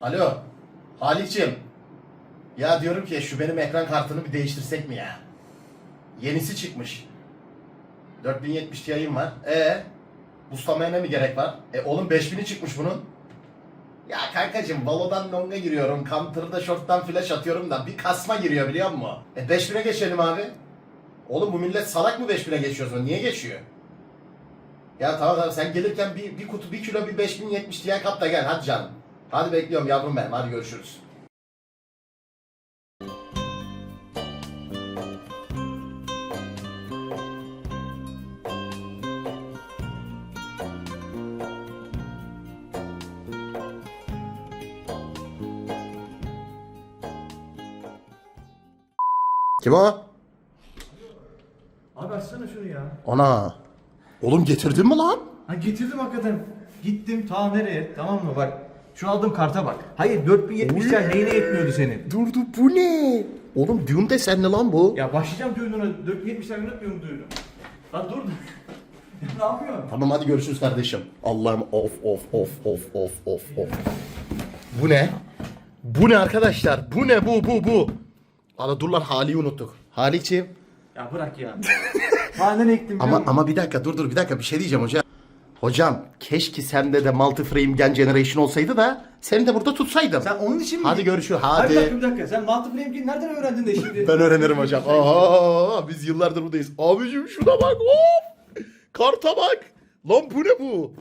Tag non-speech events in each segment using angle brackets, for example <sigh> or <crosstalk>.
Alo. Halik'ciğim. Ya diyorum ki şu benim ekran kartını bir değiştirsek mi ya? Yenisi çıkmış. 4070 Ti'm var. E buslamaya ne mi gerek var? E oğlum 5000'i çıkmış bunun. Ya kankacım Valo'dan longa giriyorum. Counter'da short'tan flash atıyorum da bir kasma giriyor biliyor musun? E 5000'e geçelim abi. Oğlum bu millet salak mı 5000'e geçiyorsun? Niye geçiyor? Ya tamam tamam sen gelirken bir, bir kutu bir kilo bir 5070 Ti kap da gel hadi canım. Hadi bekliyorum yavrum benim hadi görüşürüz. Kim o? Abi açsana şunu ya. Ana. Oğlum getirdin mi lan? Ha getirdim hakikaten. Gittim ta nereye? Tamam mı bak. Şu aldığım karta bak. Hayır 4070 Oy. sen neyine yetmiyordu senin? Durdu bu ne? Oğlum düğün desenli lan bu. Ya başlayacağım düğününe 4070 sen unutmuyorum düğünü. Lan dur. <laughs> Ne yapıyorsun? Tamam hadi görüşürüz kardeşim. Allah'ım of of of of of of of. Bu ne? Bu ne arkadaşlar? Bu ne bu bu bu? Ana dur lan Hali'yi unuttuk. Halik'ciğim. Ya bırak ya. <laughs> Hanen ektim. Ama ama bir dakika dur dur bir dakika bir şey diyeceğim hocam. Hocam keşke sende de multi frame gen generation olsaydı da seni de burada tutsaydım. Sen onun için mi? Hadi görüşürüz Hadi. hadi. Bir dakika bir dakika. Sen game'i nereden öğrendin de şimdi? <laughs> Ben öğrenirim hocam. Aa, biz yıllardır buradayız. Abicim şuna bak. Of! Karta bak. Lan bu ne bu?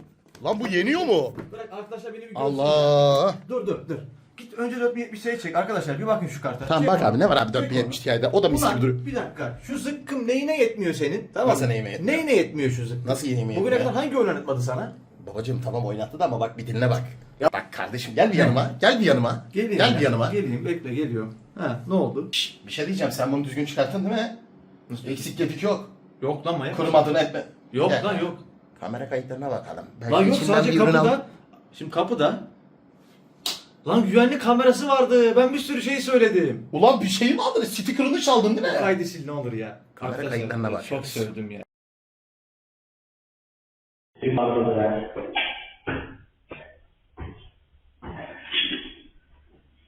Lan bu yeniyor mu? Bırak arkadaşlar beni bir görsün. Allah. Dur dur dur. Git önce 4070'e çek arkadaşlar bir bakın şu karta. Tamam Çek bak onu. abi ne var abi Çek 4070 onu. Ti'de. O da mis gibi duruyor. bir dakika. Şu zıkkım neyine yetmiyor senin? Tamam. Nasıl neyime yetmiyor? Neyine yetmiyor şu zıkkım? Nasıl neyime Bugüne yetmiyor? kadar hangi oyun oynatmadı sana? Babacım tamam oynattı da ama bak bir dinle bak. Ya bak kardeşim gel bir yanıma. Gel bir yanıma. Geleyim gel ya. bir yanıma. Geleyim bekle geliyorum. Ha ne oldu? Şşş, bir şey diyeceğim sen bunu düzgün çıkarttın değil mi? Eksik gepik yok. Yok lan Maya. Kurumadığını etme. Yok Gel. lan yok. Kamera kayıtlarına bakalım. Belki Lan yok içinden sadece bir ürün al- kapıda. Şimdi kapıda. Lan güvenlik kamerası vardı. Ben bir sürü şey söyledim. Ulan bir şey mi aldın? Sticker'ını çaldın değil mi? Kaydı sil ne olur ya. Kamera Arkadaşlar, kayıtlarına bak. Çok sövdüm ya.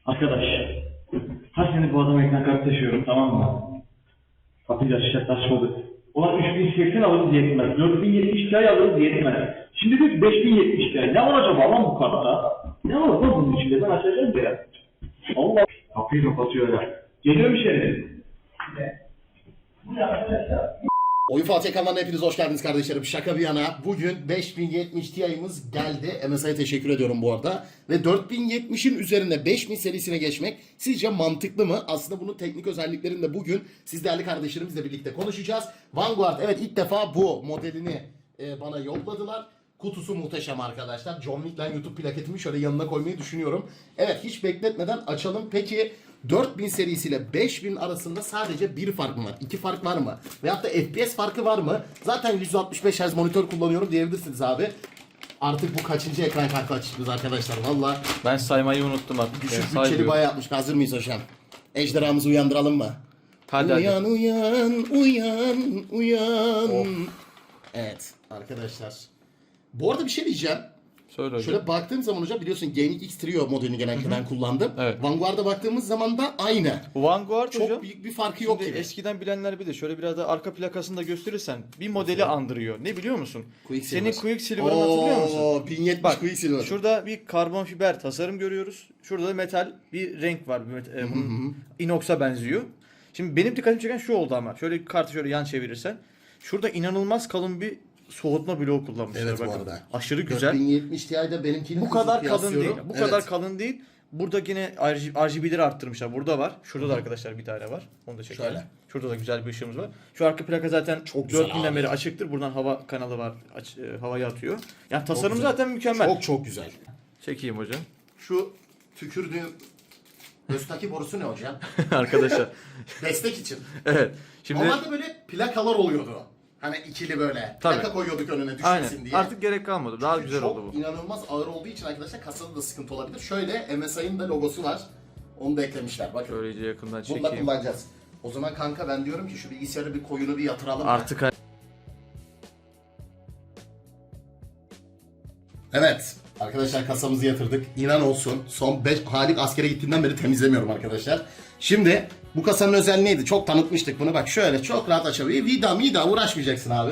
Arkadaş, her sene bu adama ekran kartı taşıyorum tamam mı? Kapıyı açacak açmadı. Ulan 3080 alırız yetmez. 4070 Ti alırız yetmez. Şimdi ki 5070 Ti. Ne var acaba lan bu kartta? Ne var lan bunun içinde? Ben açacağım ya. Allah kapıyı kapatıyor ya. Geliyorum içeri. Oyun Fatih kanalına hepiniz hoş geldiniz kardeşlerim. Şaka bir yana. Bugün 5070 Ti'miz geldi. MSI'ye teşekkür ediyorum bu arada. Ve 4070'in üzerinde 5000 serisine geçmek sizce mantıklı mı? Aslında bunun teknik özelliklerini de bugün siz değerli kardeşlerimizle birlikte konuşacağız. Vanguard evet ilk defa bu modelini e, bana yolladılar. Kutusu muhteşem arkadaşlar. John Wick'len YouTube plaketimi şöyle yanına koymayı düşünüyorum. Evet hiç bekletmeden açalım. Peki 4000 serisiyle 5000 arasında sadece bir fark mı var? İki fark var mı? Veyahut da FPS farkı var mı? Zaten 165 Hz monitör kullanıyorum diyebilirsiniz abi. Artık bu kaçıncı ekran kartı açtınız arkadaşlar valla. Ben saymayı unuttum artık. Düşük bütçeli bayağı yapmış. Hazır mıyız hocam? Ejderhamızı uyandıralım mı? Hadi hadi. uyan uyan uyan uyan. Evet arkadaşlar. Bu arada bir şey diyeceğim. Söyle hocam. Şöyle baktığım zaman hocam biliyorsun Gaming X Trio modelini genellikle ben kullandım. Evet. Vanguard'a baktığımız zaman da aynı. Vanguard Çok hocam. büyük bir farkı yok Şimdi gibi. eskiden bilenler bilir. Şöyle biraz da arka plakasını da gösterirsen bir modeli andırıyor. Ne biliyor musun? Quicksilver. Senin Quicksilver'ını hatırlıyor musun? Oo, 1070 Bak Quicksilver. şurada bir karbon fiber tasarım görüyoruz. Şurada da metal bir renk var. Bir met- e, bunun inox'a benziyor. Şimdi benim dikkatimi çeken şu oldu ama. Şöyle kartı şöyle yan çevirirsen. Şurada inanılmaz kalın bir soğutma bloğu kullanmışlar. Evet bu bakın. arada. Aşırı güzel. 4070 Ti'de benimkini Bu kadar kalın değil. Bu kadar kalın değil. Burada yine RGB'leri arttırmışlar. Burada var. Şurada da arkadaşlar bir tane var. Onu da çekelim. Şöyle. Şurada da güzel bir ışığımız var. Şu arka plaka zaten Çok güzel 4000'den abi. beri açıktır. Buradan hava kanalı var. Aç, e, havayı atıyor. Yani tasarım güzel. zaten mükemmel. Çok çok güzel. Çekeyim hocam. Şu tükürdüğüm Östaki borusu ne hocam? <laughs> arkadaşlar. Destek için. evet. Şimdi Normalde böyle plakalar oluyordu. Hani ikili böyle. Tabii. Plaka koyuyorduk önüne düşmesin aynen. diye. Artık gerek kalmadı. Daha güzel Çok oldu bu. inanılmaz ağır olduğu için arkadaşlar kasada da sıkıntı olabilir. Şöyle MSI'ın da logosu var. Onu da eklemişler. Bakın. Şöyle iyice yakından Bunu da çekeyim. kullanacağız. O zaman kanka ben diyorum ki şu bilgisayarı bir koyunu bir yatıralım. Artık Evet. Arkadaşlar kasamızı yatırdık. İnan olsun son 5 Halik askere gittiğinden beri temizlemiyorum arkadaşlar. Şimdi bu kasanın özelliği neydi? Çok tanıtmıştık bunu. Bak şöyle çok rahat açabiliyor. Vida mida uğraşmayacaksın abi.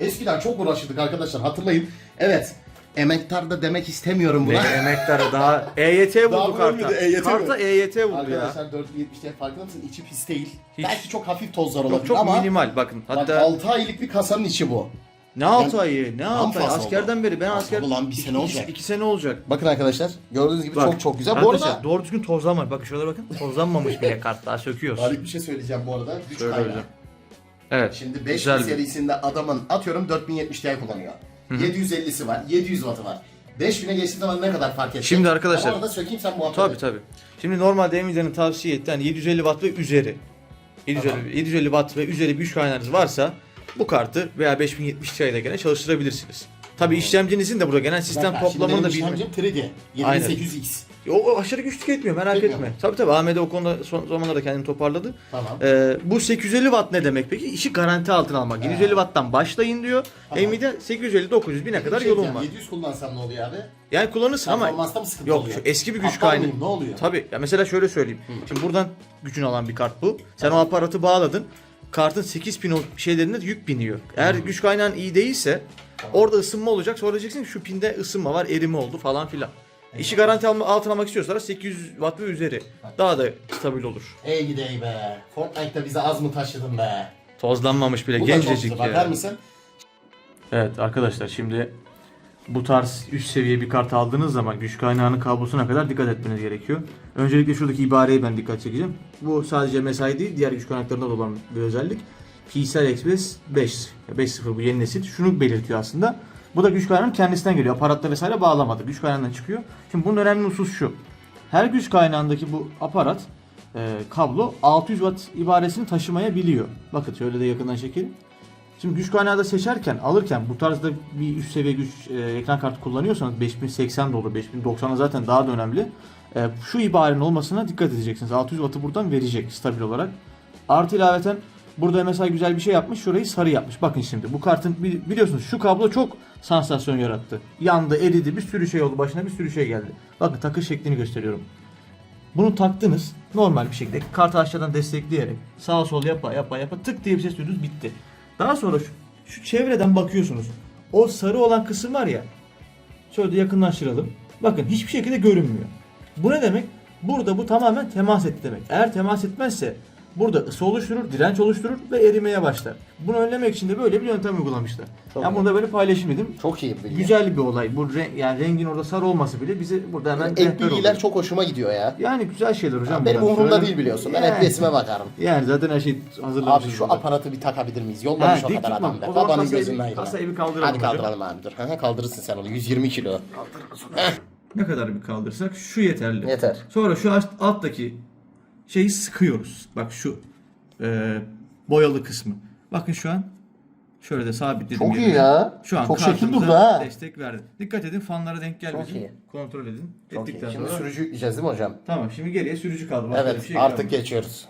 Eskiden çok uğraşırdık arkadaşlar hatırlayın. Evet. Emektar da demek istemiyorum buna. Ve emekler daha EYT vurdu Daha karta. vurmadı, EYT karta vurdu. EYT vurdu ya. Arkadaşlar 470 diye farkında mısın? İçi pis değil. Hiç. Belki çok hafif tozlar olabilir çok ama minimal bakın. bak Hatta 6 aylık bir kasanın içi bu. Ne 6 ayı ne 6 ayı askerden oldu. beri ben asker oldu lan, bir sene olacak. iki sene olacak. Bakın arkadaşlar gördüğünüz gibi Bak, çok çok güzel. Bu arada doğru düzgün tozlanmamış. Bakın şuralara bakın. Tozlanmamış bile kart daha söküyoruz. Harika bir şey söyleyeceğim bu arada. Güç Söyle kaynağı. Evet. Şimdi 5 güzel bir- serisinde adamın atıyorum 4070 Ti kullanıyor. 750'si var, 700 wattı var. 5000'e geçtiği zaman ne kadar fark edecek? Şimdi arkadaşlar- Ama orada sökeyim sen muhabbet Tabii et. tabii. Şimdi normalde Nvidia'nın tavsiye ettiği hani 750 watt ve üzeri. 750, Tamam. 750 watt ve üzeri bir güç kaynağınız varsa bu kartı veya 5070 Ti'de gene çalıştırabilirsiniz. Tabii işlemcinizin de burada genel sistem Bak, toplamını da bilmek. işlemcim 3D. Aynen. 7800X. O, aşırı güç tüketmiyor merak Tüketmiyor etme. mu? Tabii tabii AMD o konuda son zamanlarda kendini toparladı. Tamam. Ee, bu 850 watt ne demek peki? İşi garanti altına almak. 750 watt'tan başlayın diyor. Tamam. Nvidia 850 900 bine kadar şey yolun var. 700 kullansam ne oluyor abi? Yani kullanırsın ama Performansta mı sıkıntı yok oluyor? şu eski bir güç Aptal kaynağı. mıyım, Ne oluyor? Tabii. Ya mesela şöyle söyleyeyim. Şimdi buradan gücünü alan bir kart bu. Sen o aparatı bağladın. Kartın 8 pin o şeylerinde yük biniyor. Eğer güç kaynağın iyi değilse orada ısınma olacak. Sonra diyeceksin ki şu pinde ısınma var, erime oldu falan filan. İşi garanti alma, altına almak istiyorsanız 800 watt ve üzeri. Daha da stabil olur. Ey gidey be. Fortnite'da bizi az mı taşıdın be? Tozlanmamış bile Bu da çok gencecik güzel. ya. Bakar mısın? Evet arkadaşlar şimdi bu tarz üst seviye bir kart aldığınız zaman güç kaynağının kablosuna kadar dikkat etmeniz gerekiyor. Öncelikle şuradaki ibareye ben dikkat çekeceğim. Bu sadece MSI değil diğer güç kaynaklarında da olan bir özellik. PCI Express 5. 5.0 bu yeni nesil. Şunu belirtiyor aslında. Bu da güç kaynağının kendisinden geliyor. Aparatta vesaire bağlamadı. Güç kaynağından çıkıyor. Şimdi bunun önemli husus şu. Her güç kaynağındaki bu aparat e, kablo 600 watt ibaresini taşımayabiliyor. Bakın şöyle de yakından çekelim. Şimdi güç kaynağı da seçerken, alırken bu tarzda bir üst seviye güç e, ekran kartı kullanıyorsanız 5080 de olur, 5090'a zaten daha da önemli. E, şu ibarenin olmasına dikkat edeceksiniz. 600 wattı buradan verecek stabil olarak. Artı ilaveten burada mesela güzel bir şey yapmış. Şurayı sarı yapmış. Bakın şimdi bu kartın bili- biliyorsunuz şu kablo çok sansasyon yarattı. Yandı, eridi, bir sürü şey oldu. Başına bir sürü şey geldi. Bakın takış şeklini gösteriyorum. Bunu taktınız normal bir şekilde kartı aşağıdan destekleyerek sağa sol yapa yapa yapa tık diye bir ses duydunuz bitti. Daha sonra şu, şu çevreden bakıyorsunuz. O sarı olan kısım var ya şöyle de yakınlaştıralım. Bakın hiçbir şekilde görünmüyor. Bu ne demek? Burada bu tamamen temas etti demek. Eğer temas etmezse burada ısı oluşturur, direnç oluşturur ve erimeye başlar. Bunu önlemek için de böyle bir yöntem uygulamışlar. Ben iyi. bunu da böyle paylaşayım dedim. Çok iyi bilgi. Güzel bir olay. Bu re- yani rengin orada sarı olması bile bize burada hemen Ek rehber bilgiler oluyor. çok hoşuma gidiyor ya. Yani güzel şeyler hocam. Benim bunlar. umurumda değil biliyorsun. Ben Yani- FPS'ime bakarım. Yani zaten her şey hazırlamışız. Abi şu burada. aparatı bir takabilir miyiz? Yollamış Ha, o kadar adam be. Babanın gözünden ayrı. kasayı bir kaldıralım Hadi kaldıralım abi dur. Kaldırırsın sen onu. 120 kilo. Ne kadar bir kaldırsak şu yeterli. Yeter. Sonra şu alt- alttaki şeyi sıkıyoruz. Bak şu e, boyalı kısmı. Bakın şu an şöyle de sabitledim. Çok iyi yerine. ya. Şu an Çok şekil durdu ha. destek verdi. Dikkat edin fanlara denk gelmesin. iyi. Kontrol edin. Çok iyi. Ettikten Şimdi sonra- sürücü yükleyeceğiz değil mi hocam? Tamam şimdi geriye sürücü kaldı. Başka Evet şey artık kalmadı. geçiyoruz.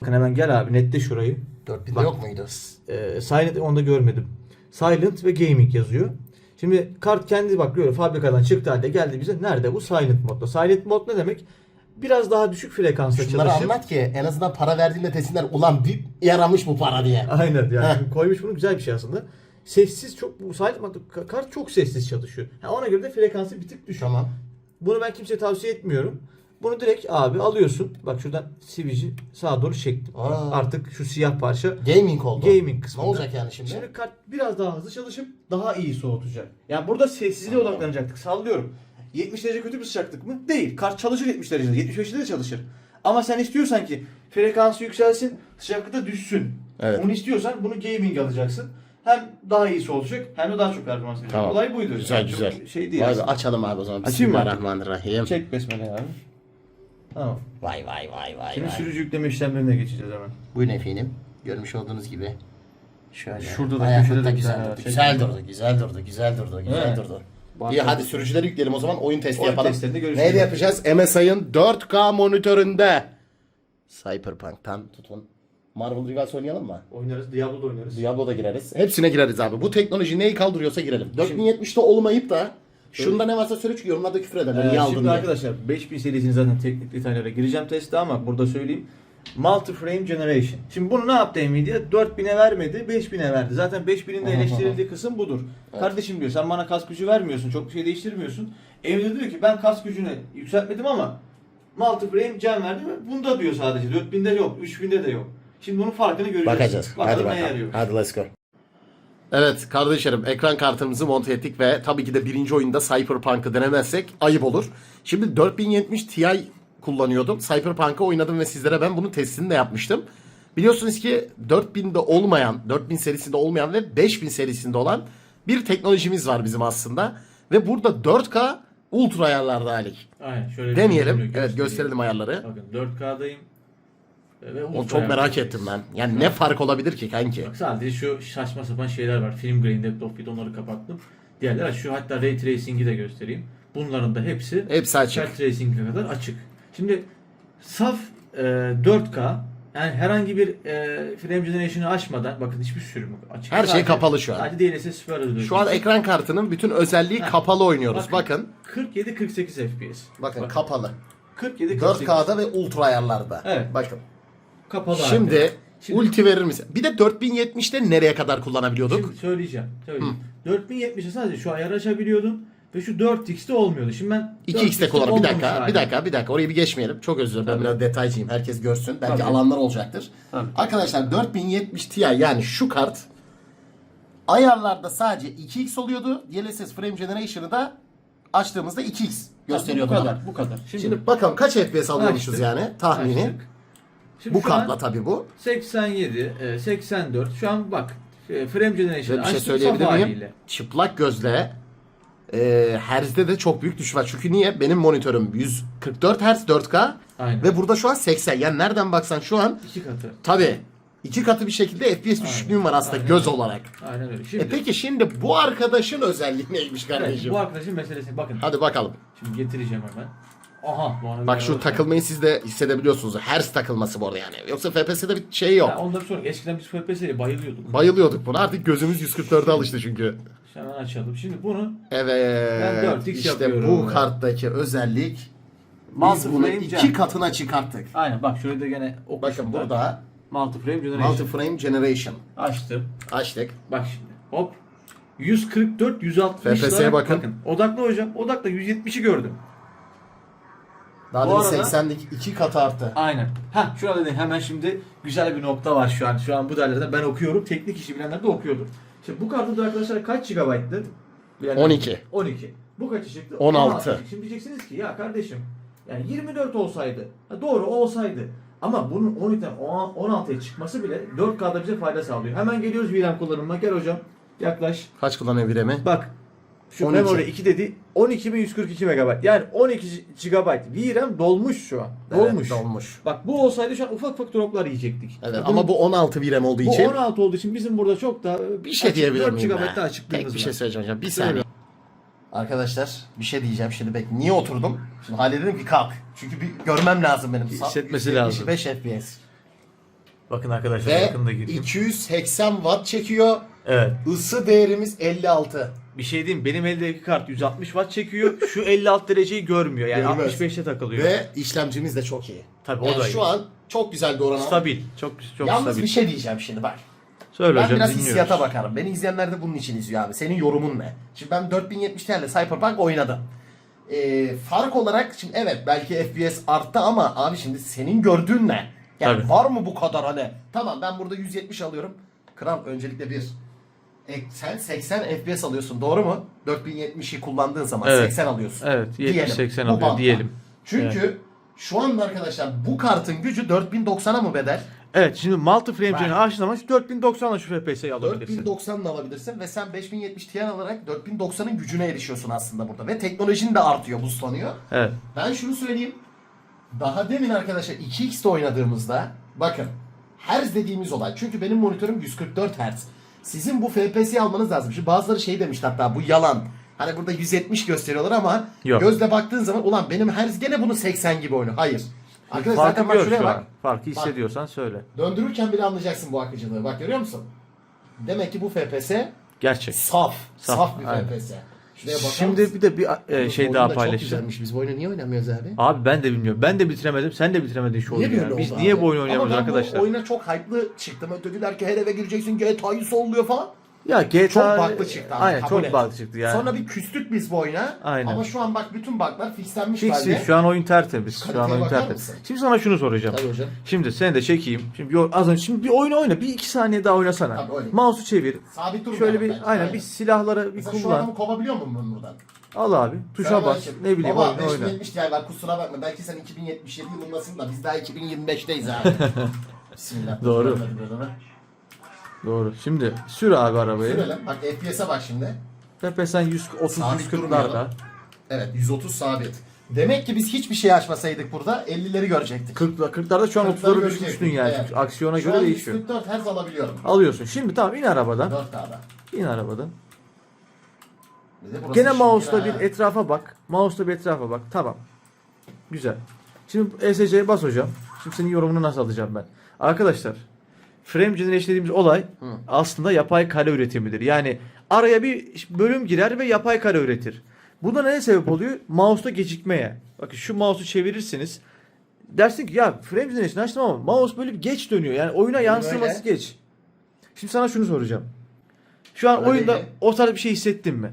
Bakın hemen gel abi netle şurayı. 4000'de Bak. yok muydu? e, Silent onu da görmedim. Silent ve Gaming yazıyor. Şimdi kart kendi bak böyle fabrikadan çıktı halde geldi bize. Nerede bu? Silent modda. Silent mod ne demek? Biraz daha düşük frekansta Şunları çalışır. anlat ki en azından para verdiğinde desinler ulan bir yaramış bu para diye. Aynen yani koymuş bunu güzel bir şey aslında. Sessiz çok bu Silent kart çok sessiz çalışıyor. Ha, ona göre de frekansı bir tık düşük. Tamam. Bunu ben kimseye tavsiye etmiyorum. Bunu direkt abi alıyorsun. Bak şuradan sivici sağa doğru çektim. Aa. Artık şu siyah parça Gaming oldu. gaming kısmında. Ne olacak yani şimdi? Şimdi kart biraz daha hızlı çalışıp daha iyi soğutacak. Yani burada sessizliğe odaklanacaktık. Sallıyorum. 70 derece kötü bir sıcaklık mı? Değil. Kart çalışır 70 derecede. 75'te de çalışır. Ama sen istiyorsan ki frekansı yükselsin, sıcaklık da düşsün. Evet. Bunu istiyorsan bunu gaming alacaksın. Hem daha iyi soğutacak hem de daha çok performans verecek. Tamam. Olay buydu. Güzel Yani güzel. Şey değil Vay be, aslında. açalım abi o zaman. Açayım mı? Bismillahirrahmanirrahim. Çek besmele abi. Tamam. Vay vay vay vay Şimdi vay. sürücü yükleme işlemlerine geçeceğiz hemen. Buyurun efendim. Görmüş olduğunuz gibi. Şöyle. Şurada da köşede de güzel tane durdu. Güzel durdu. Güzel durdu. Güzel durdu. Güzel durdu. Bak- İyi hadi sürücüleri yükleyelim o zaman. Oyun testi Oyun yapalım. testlerinde görüşürüz. Neyle yapacağız? MSI'ın 4K monitöründe. Cyberpunk'tan tutun. Marvel Rivals oynayalım mı? Oynarız. Diablo'da oynarız. Diablo'da gireriz. Hepsine gireriz abi. Bu teknoloji neyi kaldırıyorsa girelim. 4070'te olmayıp da Şunda ne varsa söyle çünkü yorumlarda küfür ederler. Ee, Niye aldın şimdi diye. arkadaşlar 5000 serisinin zaten teknik detaylara gireceğim testte ama burada söyleyeyim. Multi Frame Generation. Şimdi bunu ne yaptı Nvidia? 4000'e vermedi, 5000'e verdi. Zaten 5000'in de eleştirildiği kısım budur. Kardeşim diyor sen bana kas gücü vermiyorsun, çok bir şey değiştirmiyorsun. Nvidia diyor ki ben kas gücünü yükseltmedim ama Multi Frame Gen verdim. Bunda diyor sadece. 4000'de yok, 3000'de de yok. Şimdi bunun farkını göreceğiz. Bakacağız. Bakalım Hadi ne bakalım. yarıyor. Hadi let's go. Evet kardeşlerim ekran kartımızı monte ettik ve tabii ki de birinci oyunda Cyberpunk'ı denemezsek ayıp olur. Şimdi 4070 Ti kullanıyordum. Cyberpunk'ı oynadım ve sizlere ben bunun testini de yapmıştım. Biliyorsunuz ki 4000'de olmayan, 4000 serisinde olmayan ve 5000 serisinde olan bir teknolojimiz var bizim aslında. Ve burada 4K ultra ayarlarda halik. Aynen şöyle Deneyelim. Evet gösterelim ayarları. Bakın 4K'dayım. Ve Onu çok merak ettim ben. Yani ne fark olabilir ki kanki? Bak sadece şu saçma sapan şeyler var. Film grain, depth of field onları kapattım. Diğerleri şu hatta ray tracing'i de göstereyim. Bunların da hepsi Hepsi açık. ray tracing'e kadar açık. Şimdi saf e, 4K yani herhangi bir e, frame generation'ı açmadan bakın hiçbir sürüm yok. Açık. Her şey Sadece- kapalı şu an. Sadece DLSS süper hızlı. Şu an ekran kartının bütün özelliği Ha. kapalı oynuyoruz. Bakın. 47 48 FPS. Bakın Bak, kapalı. 47 48. 4K'da ve ultra ayarlarda. Evet. Bakın. kapalı. Şimdi, halde. Şimdi- ulti verir misin? Bir de 4070'te nereye kadar kullanabiliyorduk? Şimdi söyleyeceğim. söyleyeceğim. 4070'e sadece şu ayarı açabiliyordum ve şu 4x'te olmuyordu. Şimdi ben 2x'te 4x'te kullan. Bir dakika, hali. bir dakika, bir dakika. Orayı bir geçmeyelim. Çok özür dilerim. Ben biraz detaycıyım. Herkes görsün. Belki Tabii. alanlar olacaktır. Tabii. Arkadaşlar 4070 Ti yani şu kart ayarlarda sadece 2x oluyordu. DLSS Frame Generation'ı da açtığımızda 2x gösteriyordu. Bu kadar, bu kadar. Şimdi, Şimdi bakalım kaç FPS alıyormuşuz Açtık. yani tahmini. açtık. Şimdi Bu kartla tabii bu. 87, e, 84. Şu an bak e, frame generation Şöyle bir şey açtık söyleyebilir miyim? Çıplak gözle e, Herz'de de çok büyük düşüş var. Çünkü niye? Benim monitörüm 144 Hz 4K Aynen. ve burada şu an 80. Yani nereden baksan şu an İki katı. tabii iki katı bir şekilde FPS düşüklüğüm var aslında Aynen göz olarak. Aynen öyle. Şimdi, E peki şimdi bu arkadaşın özelliği neymiş evet, kardeşim? bu arkadaşın meselesi bakın. Hadi bakalım. Şimdi getireceğim hemen. Aha. bu arada Bak şu takılmayı siz de hissedebiliyorsunuz. Hertz takılması bu arada yani. Yoksa FPS'de bir şey yok. Ya onları sonra eskiden biz FPS'ye bayılıyorduk. Bayılıyorduk buna. Artık gözümüz 144'e alıştı çünkü. Hemen açalım. Şimdi bunu Evet. Ben 4x işte yapıyorum. bu karttaki özellik biz Multi bunu iki katına çıkarttık. Aynen bak şöyle de gene Bakın burada multi frame generation. Multi Frame Generation Açtım. açtık. Bak şimdi. Hop. 144 160 FPS'ye bakın. Odakla hocam. Odakla 170'i gördüm. Daha Bu demin arada- 80'lik iki katı arttı. Aynen. Ha şurada da hemen şimdi güzel bir nokta var şu an. Şu an bu derlerde ben okuyorum. Teknik işi bilenler de okuyordur. Şimdi bu kartın da arkadaşlar kaç GB'tı? Bilenler- 12. 12. Bu kaçı çıktı? 16. Şimdi diyeceksiniz ki ya kardeşim yani 24 olsaydı doğru olsaydı ama bunun 12'den 16'ya çıkması bile 4K'da bize fayda sağlıyor. Hemen geliyoruz VRAM kullanımına. Gel hocam. Yaklaş. Kaç kullanıyor VRAM'i? Bak. Şu 12. memory 2 dedi 12.142 MB. Yani 12 GB VRAM dolmuş şu an. Dolmuş. Evet, dolmuş. Bak bu olsaydı şu an ufak ufak droplar yiyecektik. Evet ama bu 16 VRAM olduğu bu için 16 olduğu için bizim burada çok da bir şey diyebilir 4 miyim GB ben? daha açıklığımız Tek bir şey var. söyleyeceğim. hocam. Bir Söyle. saniye. Arkadaşlar bir şey diyeceğim şimdi bek. Niye oturdum? Şimdi Halil dedim ki kalk. Çünkü bir görmem lazım benim. Hissetmesi lazım. 5 FPS. Bakın arkadaşlar Ve yakında gireyim. 280 watt çekiyor. Evet. Isı değerimiz 56. Bir şey diyeyim benim eldeki kart 160 watt çekiyor. Şu 56 dereceyi görmüyor. Yani Görmez. 65'te takılıyor. Ve işlemcimiz de çok iyi. Tabii o Yani da iyi. şu an çok güzel bir oran. stabil. Çok çok Yalnız stabil. bir şey diyeceğim şimdi bak. Söyle ben hocam biraz dinliyoruz. hissiyata bakarım. Beni izleyenler de bunun için izliyor abi. Senin yorumun ne? Şimdi ben 4070 Ti'yle Cyberpunk oynadım. Ee, fark olarak şimdi evet belki FPS arttı ama abi şimdi senin gördüğün ne? Yani Tabii. var mı bu kadar hani? Tamam ben burada 170 alıyorum. Kral öncelikle bir e, sen 80 FPS alıyorsun doğru mu? 4070'i kullandığın zaman Evet. 80 alıyorsun. Evet, 70, Diyelim, 80 bu alıyor bantta. diyelim. Çünkü şu anda arkadaşlar bu kartın gücü 4090'a mı bedel? Evet şimdi multi frame Bak. generation açtığında 4090'la şu FPS'yi alabilirsin. 4090 alabilirsin ve sen 5070 Ti alarak 4090'ın gücüne erişiyorsun aslında burada. Ve teknolojin de artıyor, boostlanıyor. Evet. Ben şunu söyleyeyim. Daha demin arkadaşlar 2x'te oynadığımızda bakın Hertz dediğimiz olay. Çünkü benim monitörüm 144 Hz. Sizin bu FPS'yi almanız lazım. Şimdi bazıları şey demişti hatta bu yalan. Hani burada 170 gösteriyorlar ama Yok. gözle baktığın zaman ulan benim Hertz gene bunu 80 gibi oynuyor. Hayır. Arkadaşlar Farkı zaten bak gör şuraya şu bak. Farkı hissediyorsan söyle. Döndürürken bile anlayacaksın bu akıcılığı. Bak görüyor musun? Demek ki bu FPS Gerçek. saf. Saf, Saf, bir aynen. FPS. Şuraya bakar Şimdi mısın? bir de bir e, Bu şey daha da Çok paylaşacağım. güzelmiş. Biz bu oyunu niye oynamıyoruz abi? Abi ben de bilmiyorum. Ben de bitiremedim. Sen de bitiremedin şu oyunu böyle ya. Biz oldu niye abi? bu oyunu oynamıyoruz Ama ben arkadaşlar? bu oyuna çok hype'lı çıktım. Dediler ki her eve gireceksin GTA'yı solluyor falan. Ya GTA Çok bug'lı çıktı abi. Aynen kabul çok et. bug'lı çıktı yani. Sonra bir küstük biz bu oyuna. Aynen. Ama şu an bak bütün bug'lar fixlenmiş Fix fix. Şu an oyun tertemiz. Şu an Kaliteye oyun bakar tertemiz. mısın? Şimdi sana şunu soracağım. Tabii hocam. Şimdi seni de çekeyim. Şimdi bir, az önce şimdi bir oyun oyna. Bir iki saniye daha oynasana. Tabii, oynayayım. Mouse'u çevir. Sabit dur. Şöyle bir aynen, bir silahlara bir Mesela şu kullan. adamı kovabiliyor muyum ben buradan? Al abi. Tuşa bas. Ne bileyim Baba, oyunu oyna. 5070 Ti var kusura bakma. Belki sen 2077 yılındasın da biz daha 2025'teyiz abi. <laughs> Bismillah. Doğru. Doğru. Şimdi sür abi arabayı. Sürelim. Bak FPS'e bak şimdi. Tepe sen 130 Sabit 140'larda. durmayalım. Evet 130 sabit. Demek ki biz hiçbir şey açmasaydık burada 50'leri görecektik. 40'la 40'larda şu an 40'ları 30'lara görecektik. düşmüştün yani. Evet. Aksiyona Şu göre an değişiyor. 144 Hz alabiliyorum. Alıyorsun. Şimdi tamam in arabadan. 4K'da. İn arabadan. Gene mouse'la bir etrafa bak. Mouse'la bir etrafa bak. Tamam. Güzel. Şimdi ESC'ye bas hocam. Şimdi senin yorumunu nasıl alacağım ben? Arkadaşlar frame generation dediğimiz olay aslında yapay kare üretimidir. Yani araya bir bölüm girer ve yapay kare üretir. Buna ne sebep oluyor? Mouse'da gecikmeye. Bakın şu mouse'u çevirirsiniz. Dersin ki ya frame generation açtım ama mouse böyle bir geç dönüyor. Yani oyuna yansıması geç. Şimdi sana şunu soracağım. Şu an Öyle oyunda değil. o tarz bir şey hissettin mi?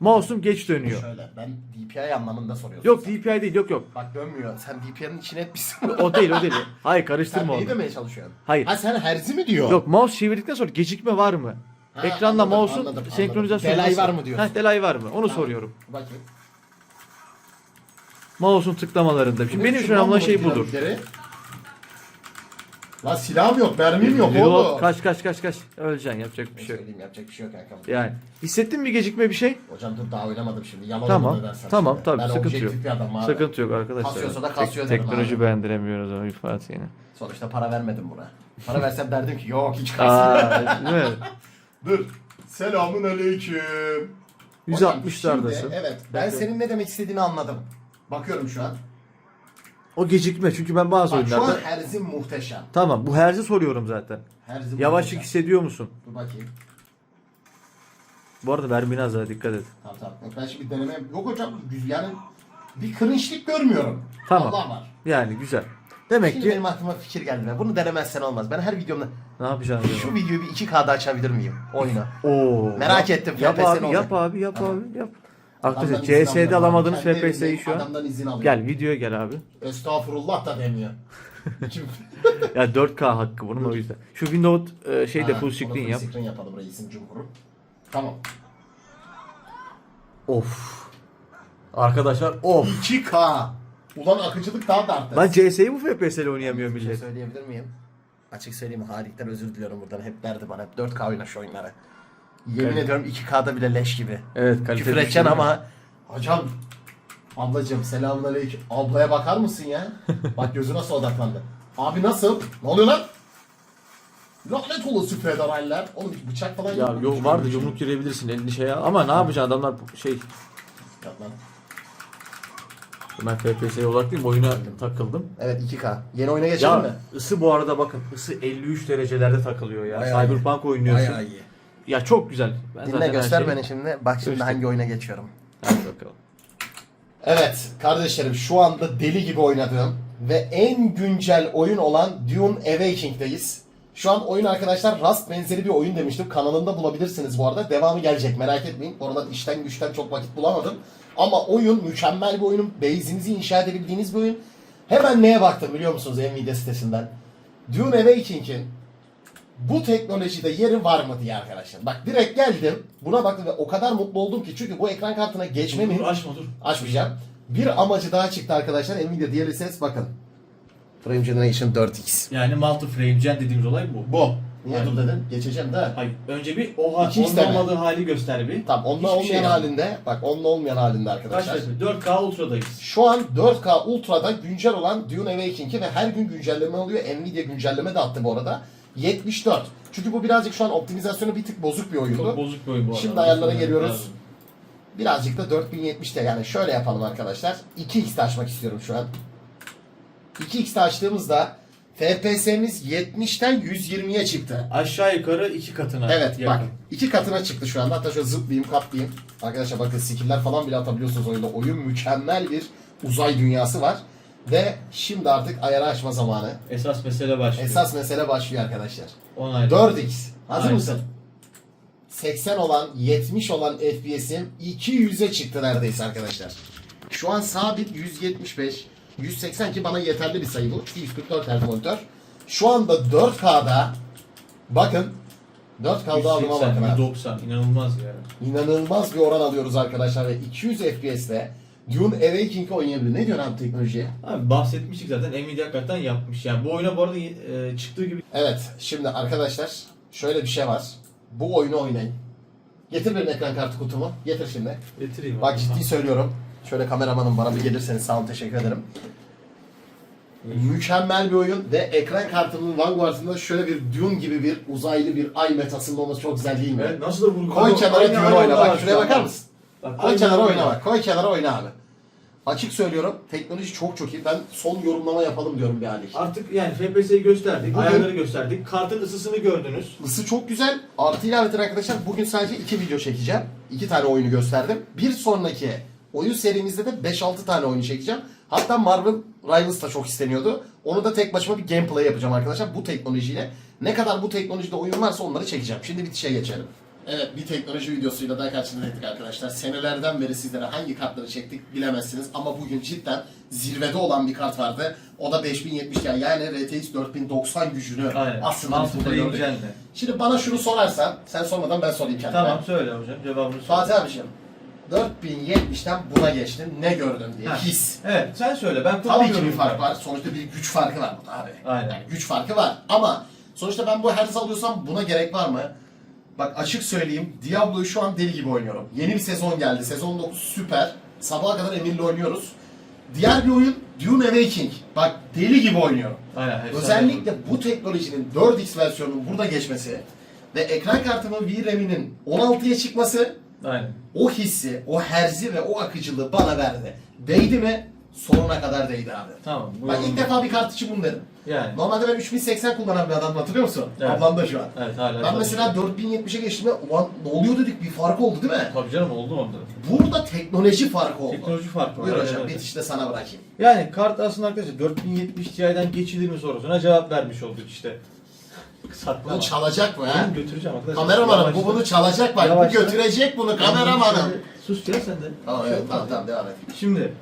Mouse'um geç dönüyor. Şöyle ben DPI anlamında soruyorsun. Yok DPI değil yok yok. Bak dönmüyor. Sen DPI'nin içine etmişsin. O değil o değil. Hayır Sen karıştırma neyi onu. demeye çalışıyorsun? Hayır. Ha sen herzi mi diyor? Yok mouse çevirdikten sonra gecikme var mı? Ha, Ekranda anladım, mouse'un senkronizasyonu Delay var mı diyorsun? Ha, delay var mı? Onu Tamam. soruyorum. Bakayım. Mouse'un tıklamalarında. Şimdi benim önemli olan şey budur. Lan silahım yok, mermim yok Yok, oğlum. kaç kaç kaç kaç. Öleceksin yapacak bir şey yok. Söyleyeyim yapacak bir şey yok kankam. Yani hissettin mi gecikme bir şey? Hocam dur daha oynamadım şimdi. Yalan Tamam. olmadı dersen Tamam şimdi. tabii ben sıkıntı yok. objektif bir adamım abi. Sıkıntı yok arkadaşlar. Kasıyorsa da kasıyor derim Teknoloji abi. beğendiremiyoruz ama Fatih yine. Sonuçta para vermedim buna. Para versem derdim ki yok hiç kasmıyor. Aa, değil mi? Dur. Selamun aleyküm. 160'lardasın. Evet. Ben senin ne demek istediğini anladım. Bakıyorum şu an. O gecikme çünkü ben bazı Bak şu an oyunlarda... herzim muhteşem. Tamam bu herzi soruyorum zaten. Herzim Yavaşlık muhteşem. hissediyor musun? Dur bakayım. Bu arada mermini az daha dikkat et. Tamam tamam. Yok, ben şimdi deneme... Yok hocam yani bir kırınçlık görmüyorum. Tamam. Allah var. Yani güzel. Demek Şimdi ki benim aklıma fikir geldi. be. Bunu denemezsen olmaz. Ben her videomda ne yapacaksın? şu videoyu bir 2K'da açabilir miyim? Oyuna. Oo. Merak yap, ettim, Yap FPS abi, yap abi, yap abi, yap. Adamdan Arkadaşlar izin CS'de alamadığınız Kendi FPS'yi şu an. Adamdan izin alıyorum. Gel videoya gel abi. Estağfurullah da demiyor. Kim? <laughs> Ya 4K hakkı bunun o yüzden. Şu Windows e, şey de Ha, full onu screen yap. Full screen yapalım reisin cumhuru. Tamam. Of. Arkadaşlar of. 2K. Ulan akıcılık daha da arttı. Lan CS'yi bu FPS ile oynayamıyor Bir şey millet. söyleyebilir miyim? Açık söyleyeyim? Halikten özür diliyorum buradan. Hep derdi bana. Hep 4K oyna şu oyunları. Yemin Kalite- ediyorum 2K'da bile leş gibi. Evet kalite Küfür edeceksin düşüyor. ama Hocam Ablacım selamünaleyküm. Ablaya bakar mısın ya? <laughs> Bak gözü nasıl odaklandı. Abi nasıl? Ne oluyor lan? Lanet olası federaller. Oğlum hiç bıçak falan Ya mu? yok vardı yumruk girebilirsin elini şeye ama ne yapacaksın adamlar şey Yap lan. ben FPS'ye odaklıyım oyuna takıldım. Evet 2K. Yeni oyuna geçelim Ya mi? ısı bu arada bakın ısı 53 derecelerde takılıyor ya. Bayağı iyi. Cyberpunk oynuyorsun. Bayağı iyi. Ya çok güzel. Ben Dinle zaten her göster şeyi- beni şimdi. Bak şimdi Göster. hangi oyuna geçiyorum. Hadi bakalım. Evet kardeşlerim şu anda deli gibi oynadığım ve en güncel oyun olan Dune Awaking'deyiz. Şu an oyun arkadaşlar Rust benzeri bir oyun demiştim. Kanalımda bulabilirsiniz bu arada. Devamı gelecek merak etmeyin. Bu arada işten güçten çok vakit bulamadım. Ama oyun mükemmel bir oyun. Base'inizi inşa edebildiğiniz bir oyun. Hemen neye baktım biliyor musunuz Nvidia sitesinden? Dune Awaking'in bu teknolojide yeri var mı diye arkadaşlar. Bak direkt geldim. Buna baktım ve o kadar mutlu oldum ki çünkü bu ekran kartına geçmemin açma dur. açmayacağım. Bir amacı daha çıktı arkadaşlar. Nvidia DLSS bakın. Frame Generation 4X. Yani multi frame gen dediğimiz olay bu. Bu. Niye dur dedin? Geçeceğim de. Hayır önce bir o ha, İki onun olmadığı hali göster bir. Tamam onunla Hiçbir olmayan şey yani. halinde. Bak onunla olmayan halinde Kaç arkadaşlar. FPS? 4K ultradayız. Şu an 4K Ultra'da güncel olan Dune Awaking'i ve her gün güncelleme oluyor. Nvidia güncelleme de attı bu arada. 74. Çünkü bu birazcık şu an optimizasyonu bir tık bozuk bir oyundu. Çok bozuk bir oyun bu arada. Şimdi ayarlara Lazım. geliyoruz. Birazcık da 4070'te yani şöyle yapalım arkadaşlar. 2x açmak istiyorum şu an. 2x'te açtığımızda FPS'miz 70'ten 120'ye çıktı. Aşağı yukarı iki katına Evet yakın. bak iki katına çıktı şu anda. Hatta şöyle zıplayayım kaplayayım. Arkadaşlar bakın skill'ler falan bile atabiliyorsunuz oyunda. Oyun mükemmel bir uzay dünyası var. Ve şimdi artık ayarı açma zamanı. Esas mesele başlıyor. Esas mesele başlıyor arkadaşlar. Onaylı. 4x. Hazır Aynen. mısın? 80 olan, 70 olan FPS'im 200'e çıktı neredeyse arkadaşlar. Şu an sabit 175, 180 ki bana yeterli bir sayı bu. 244 Hz monitör. Şu anda 4K'da bakın 4K'da alıma bakın abi. 190 inanılmaz ya. İnanılmaz bir oran alıyoruz arkadaşlar ve 200 FPS'te Dune Awakening'i oynayabilir. Ne diyorsun abi teknolojiye? Abi bahsetmiştik zaten Nvidia hakikaten yapmış. Yani bu oyuna bu arada e, çıktığı gibi Evet, şimdi arkadaşlar şöyle bir şey var. Bu oyunu oynayın. Getir benim ekran kartı kutumu. Getir şimdi. getireyim. Bak ciddi söylüyorum. Şöyle kameramanım bana bir gelirseniz sağ olun teşekkür ederim. Mükemmel bir oyun ve ekran kartının Vanguard'ında şöyle bir Dune gibi bir uzaylı bir ay metasının olması çok güzel değil mi? Evet, nasıl da vurgu? Koy kenara Dune oyna. Bak şu şuraya bakar mısın? Bak, Koy kenara oyna bak. Koy kenara oyna abi. Açık söylüyorum teknoloji çok çok iyi. Ben son yorumlama yapalım diyorum bir hali. Artık yani FPS'yi gösterdik, Bugün- ayarları gösterdik. Kartın ısısını gördünüz. Isı çok güzel. Artı ilaveten arkadaşlar bugün sadece iki video çekeceğim. İki tane oyunu gösterdim. Bir sonraki oyun serimizde de 5-6 tane oyunu çekeceğim. Hatta Marvel Rivals da çok isteniyordu. Onu da tek başıma bir gameplay yapacağım arkadaşlar bu teknolojiyle. Ne kadar bu teknolojide oyun varsa onları çekeceğim. Şimdi bitişe geçelim. Evet bir teknoloji videosuyla daha karşınızdaydık arkadaşlar. Senelerden beri sizlere hangi kartları çektik bilemezsiniz. Ama bugün cidden zirvede olan bir kart vardı. O da 5070 yani, yani RTX 4090 gücünü Aynen. aslında biz burada gördük. Şimdi bana şunu sorarsan, sen sormadan ben sorayım kendime. Tamam söyle hocam cevabını söyle. Fatih abiciğim, 4070'ten buna geçtin, ne gördün diye. Ha. His. Evet sen söyle ben Tabii ki bir fark var. Sonuçta bir güç farkı var burada abi. Aynen. Yani güç farkı var. Ama sonuçta ben bu herz alıyorsam buna gerek var mı? Bak açık söyleyeyim, Diablo'yu şu an deli gibi oynuyorum. Yeni bir sezon geldi. Sezon 9 süper. Sabaha kadar Emir'le oynuyoruz. Diğer bir oyun Dune Awakening. Bak deli gibi oynuyorum. Aynen. efsane Özellikle bu teknolojinin 4X versiyonunun burada geçmesi ve ekran kartımın VRAM'inin 16'ya çıkması. Aynen. o hissi, o herzi ve o akıcılığı bana verdi. Değdi mi? Sonuna kadar değdi abi. Tamam. bu Ben ilk defa bir kart için bunu dedim. Yani. Normalde ben 3080 kullanan bir adamım hatırlıyor musun? Evet. Ablam da şu an. Evet hala. Ben mesela 4070'e geçtiğimde ulan ne oluyor dedik bir fark oldu değil mi? Tabii canım oldu onda. Burada teknoloji farkı oldu. Teknoloji farkı var. Buyur hocam evet. bitişte sana bırakayım. Yani kart aslında arkadaşlar 4070 Ti'den geçilir mi sorusuna cevap vermiş olduk işte. Saklama. Bunu çalacak mı ha? Götüreceğim arkadaşlar. Kameramanım bu bunu çalacak bak. Bu götürecek bunu kameramanım. Sus ya sen de. Tamam Şey evet tamam tamam devam et. Şimdi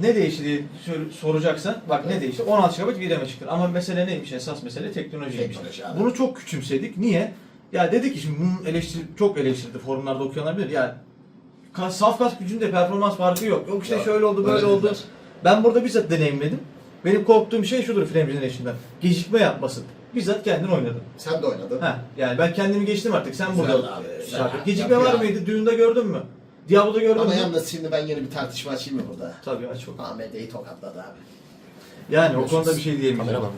ne değişti diye sor- soracaksan bak ne değişti 16 GB VRAM'e çıktı ama mesele neymiş esas mesele teknolojiymiş. Teknoloji abi. Bunu çok küçümsedik niye? Ya dedik ki şimdi bunun eleştiri çok eleştirdi forumlarda okuyanlar bilir ya ka- saf kas gücünde performans farkı yok. Yok işte Yok, şöyle oldu böyle öyle oldu. dediler. Ben burada bizzat deneyimledim. Benim korktuğum şey şudur frame generation'dan. Gecikme yapmasın. Bizzat kendin oynadın. Sen de oynadın. Heh, yani ben kendimi geçtim artık. Sen burada abi, e, abi. Gecikme Yap var ya. mıydı? Düğünde gördün mü? Diablo'da gördün Ama mü? yalnız şimdi ben yeni bir tartışma açayım mı burada? Tabii aç bakalım. AMD'yi tokatladı abi. Yani o Görüşürüz. konuda bir şey diyemeyeceğim. Kameraman